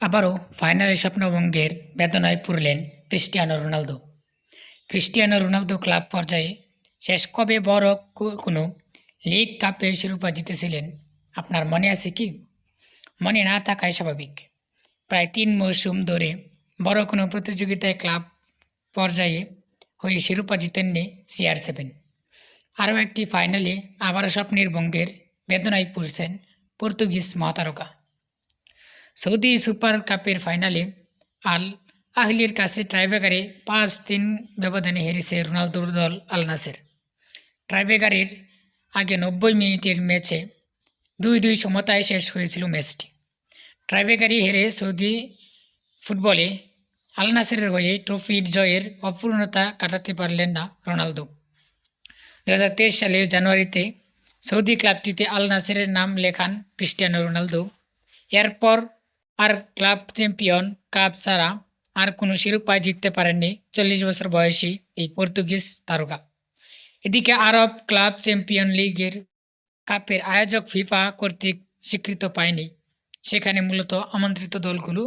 আবারও ফাইনালে স্বপ্নভঙ্গের বেদনায় পুরলেন Cristiano Ronaldo. Cristiano Ronaldo club পর্যায়ে শেষ কবে বড় কোনো লিগ কাপের শিরোপা জিতেছিলেন? আপনার মনে আছে কি? মনে না থাকাই স্বাভাবিক। প্রায় তিন মৌসুম ধরে বড় কোনো প্রতিযোগিতায় ক্লাব পর্যায়ে হয়ে শিরোপা জিতেননি সিআর সেভেন আরও একটি ফাইনালে আবারও স্বপ্নের বঙ্গের বেদনায় পড়ছেন পর্তুগিজ মহাতারকা। সৌদি সুপার কাপের ফাইনালে আল আহলির কাছে ট্রাইবেকারে পাঁচ তিন ব্যবধানে হেরেছে রোনালদোর দল আল নাসের ট্রাইবেকারের আগে নব্বই মিনিটের ম্যাচে দুই দুই সমতায় শেষ হয়েছিল ম্যাচটি ট্রাইবেকারি হেরে সৌদি ফুটবলে আল নাসেরের হয়ে ট্রফির জয়ের অপূর্ণতা কাটাতে পারলেন না রোনালদো দু হাজার তেইশ সালের জানুয়ারিতে সৌদি ক্লাবটিতে আল নাসেরের নাম লেখান ক্রিস্টিয়ানো রোনালদো এরপর আর ক্লাব চ্যাম্পিয়ন কাপ ছাড়া আর কোনো শিরোপায় জিততে পারেননি চল্লিশ বছর বয়সী এই পর্তুগিজ তারকা। এদিকে আরব ক্লাব চ্যাম্পিয়ন লিগের কাপের আয়োজক ফিফা কর্তৃক স্বীকৃত পায়নি। সেখানে মূলত আমন্ত্রিত দলগুলো